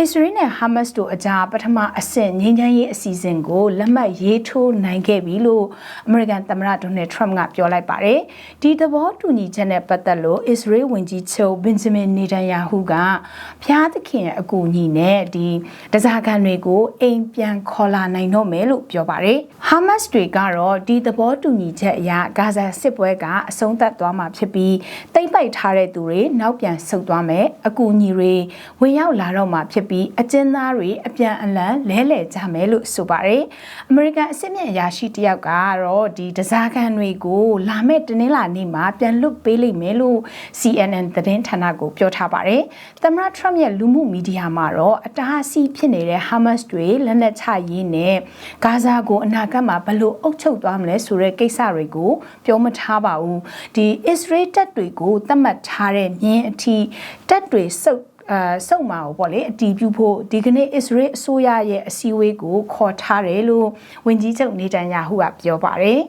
အစ္စရေးနဲ့ဟာမတ်စ်တို့အကြားပထမအဆင့်ငြိမ်းချမ်းရေးအစီအစဉ်ကိုလက်မှတ်ရေးထိုးနိုင်ခဲ့ပြီလို့အမေရိကန်သမ္မတဒေါ်နယ်ထရမ့်ကပြောလိုက်ပါတယ်။ဒီသဘောတူညီချက်နဲ့ပတ်သက်လို့အစ္စရေးဝန်ကြီးချုပ်ဘင်ဂျမင်နေတန်ယာဟုကဖျားသခင်ရဲ့အကူအညီနဲ့ဒီတစားခံတွေကိုအိမ်ပြန်ခေါ်လာနိုင်တော့မယ်လို့ပြောပါတယ်။ဟာမတ်စ်တွေကတော့ဒီသဘောတူညီချက်အရဂါဇာစစ်ပွဲကအဆုံးသတ်သွားမှာဖြစ်ပြီးတိမ့်ပိုက်ထားတဲ့သူတွေနောက်ပြန်ဆုတ်သွားမယ်။အကူအညီတွေဝင်ရောက်လာတော့မှာဖြစ်ပြီးအကျဉ်းသားတွေအပြန်အလှန်လဲလှယ်ကြမယ်လို့ဆိုပါတယ်။အမေရိကန်အစစ်မြင့်အရာရှိတယောက်ကတော့ဒီတစားခံတွေကိုလာမဲ့တနင်္လာနေ့မှာပြန်လွတ်ပေးလိမ့်မယ်လို့ CNN သတင်းဌာနကိုပြောထားပါတယ်။သမ္မတ Trump ရဲ့လူမှုမီဒီယာမှာတော့အတားအဆီးဖြစ်နေတဲ့ Hamas တွေလက်နက်ချရေးနဲ့ဂါဇာကိုအနာဂတ်မှာဘယ်လိုအုပ်ချုပ်သွားမလဲဆိုတဲ့ကိစ္စတွေကိုပြောမထားပါဘူး။ဒီ Israel တပ်တွေကိုသတ်မှတ်ထားတဲ့မြင်းအထိတပ်တွေစုပ် အာစုံမာကိုပေါ့လေအတီးပြုဖို့ဒီကနေ့ Israel အစိုးရရဲ့အစည်းအဝေးကိုခေါ်ထားတယ်လို့ဝန်ကြီးချုပ်နေတန်ယာဟုကပြောပါတယ်